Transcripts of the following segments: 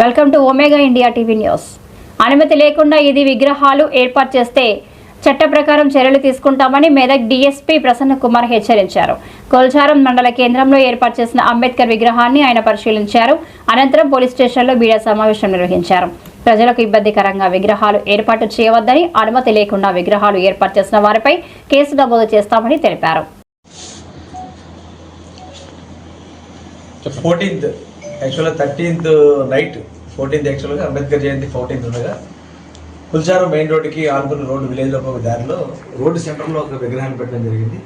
Welcome to Omega India TV news. అనుమతి లేకుండా ఇది విగ్రహాలు ఏర్పాటు చేస్తే చట్ట ప్రకారం చర్యలు తీసుకుంటామని మెదక్ డీఎస్పీ ప్రసన్న కుమార్ హెచ్చరించారు. కొల్చారం మండల కేంద్రంలో ఏర్పాటు చేసిన అంబేద్కర్ విగ్రహాన్ని ఆయన పరిశీలించారు. అనంతరం పోలీస్ స్టేషన్లో మీడియా సమావేశం నిర్వహించారు. ప్రజలకు ఇబ్బందికరంగా విగ్రహాలు ఏర్పాటు చేయవద్దని అనుమతి లేకుండా విగ్రహాలు ఏర్పాటు చేసిన వారిపై కేసు నమోదు చేస్తామని తెలిపారు. ఫోర్టీన్త్ యాక్చువల్గా థర్టీన్త్ నైట్ ఫోర్టీన్త్ యాక్చువల్గా అంబేద్కర్ జయంతి ఫోర్టీన్త్ ఉండగా కుల్చారం మెయిన్ రోడ్డుకి ఆనుకున్న రోడ్డు విలేజ్లో ఒక దారిలో రోడ్డు సెంటర్లో ఒక విగ్రహాన్ని పెట్టడం జరిగింది.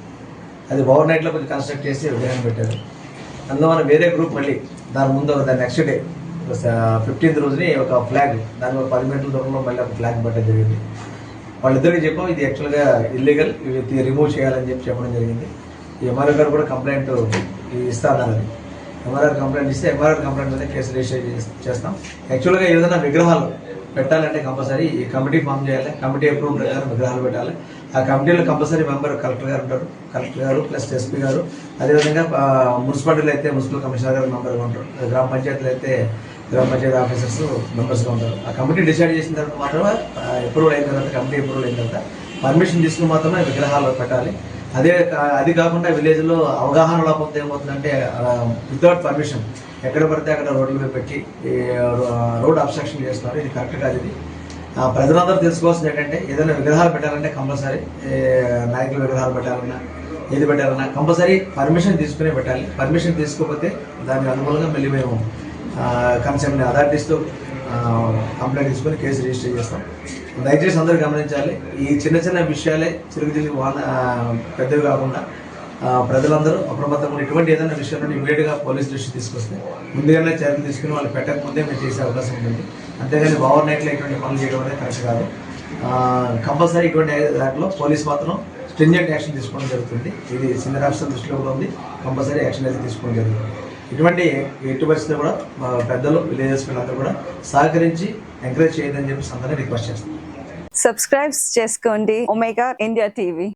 అది ఓవర్ నైట్లో కొంచెం కన్స్ట్రక్ట్ చేసి విగ్రహాన్ని పెట్టారు. అందువల్ల వేరే గ్రూప్ మళ్ళీ దాని ముందు ఒక దాని నెక్స్ట్ డే ఫిఫ్టీన్త్ రోజుని ఒక ఫ్లాగ్ దాని ఒక పది మీటర్ల దూరంలో మళ్ళీ ఒక ఫ్లాగ్ పెట్టడం జరిగింది. వాళ్ళిద్దరికి చెప్పాం ఇది యాక్చువల్గా ఇల్లీగల్ ఇది రిమూవ్ చేయాలని చెప్పి చెప్పడం జరిగింది. ఈ ఎంఆర్ఓ గారు కూడా కంప్లైంట్ ఇస్తా అన్నారు ఎంఆర్ఆర్ కంప్లైంట్ ఇస్తే ఎంఆర్ఆర్ కంప్లైంట్ మీద కేసు రిజిస్టర్ చేస్తాం. యాక్చువల్గా ఏదైనా విగ్రహాలు పెట్టాలంటే కంపల్సరీ ఈ కమిటీ ఫామ్ చేయాలి. కమిటీ అప్రూవ్ ప్రకారం విగ్రహాలు పెట్టాలి. ఆ కమిటీలో కంపల్సరీ మెంబర్ కలెక్టర్ గారు ఉంటారు. కలెక్టర్ గారు ప్లస్ ఎస్పీ గారు. అదేవిధంగా మున్సిపాలిటీలు మున్సిపాలిటీలో అయితే మున్సిపల్ కమిషనర్ గారు మెంబర్గా ఉంటారు. గ్రామ పంచాయతీలు అయితే గ్రామ పంచాయతీ ఆఫీసర్స్ మెంబర్స్గా ఉంటారు. ఆ కమిటీ డిసైడ్ చేసిన తర్వాత మాత్రమే అప్రూవల్ అయిన తర్వాత కమిటీ అప్రూవల్ అయిన తర్వాత పర్మిషన్ తీసుకుని మాత్రమే విగ్రహాలు పెట్టాలి. అదే అది కాకుండా విలేజ్లో అవగాహన లేకపోతే ఏమవుతుందంటే వితౌట్ పర్మిషన్ ఎక్కడ పడితే అక్కడ రోడ్ల మీద పెట్టి రోడ్ అబ్స్ట్రక్షన్ చేస్తున్నారు ఇది కరెక్ట్ కాదు ఇది. ఆ, ప్రజలందరూ తెలుసుకోవాల్సింది ఏంటంటే ఏదైనా విగ్రహాలు పెట్టాలంటే కంపల్సరీ నాయకుల విగ్రహాలు పెట్టాలన్నా ఏది పెట్టాలన్నా కంపల్సరీ పర్మిషన్ తీసుకునే పెట్టాలి. పర్మిషన్ తీసుకోకపోతే దాని అనుకూలంగా మళ్ళీ మేము కన్సర్న్ అథారిటీస్తో కంప్లైంట్ తీసుకొని కేసు రిజిస్టర్ చేస్తాం. దయచేసి అందరూ గమనించాలి. ఈ చిన్న చిన్న విషయాలే చిరుగు తిరిగి వాళ్ళ పెద్దవి కాకుండా ప్రజలందరూ అప్రమత్తంగా ఇటువంటి ఏదైనా విషయంలో ఇమీడియట్గా పోలీస్ దృష్టి తీసుకొస్తే ముందుగానే చర్యలు తీసుకుని వాళ్ళు పెట్టక ముందే మేము చేసే అవకాశం ఉంటుంది. అంతేగాని ఓవర్ నైట్లో ఇటువంటి పనులు చేయడం అనేది కరెక్ట్ కాదు. కంపల్సరీ ఇటువంటి దాంట్లో పోలీస్ మాత్రం స్ట్రింజెంట్ యాక్షన్ తీసుకోవడం జరుగుతుంది. ఇది సీనియర్ ఆఫీసర్ దృష్టిలో కూడా ఉంది. కంపల్సరీ యాక్షన్ అయితే తీసుకోవడం జరుగుతుంది. ఇటువంటి ఎట్టి పరిస్థితుల్లో కూడా మా పెద్దలు విలేజెస్ పిల్లలందరూ కూడా సహకరించి ఎంకరేజ్ చేయదని చెప్పి అందరినీ రిక్వెస్ట్ చేస్తాను సబ్స్క్రైబ్ చేసుకోండి. Omega India TV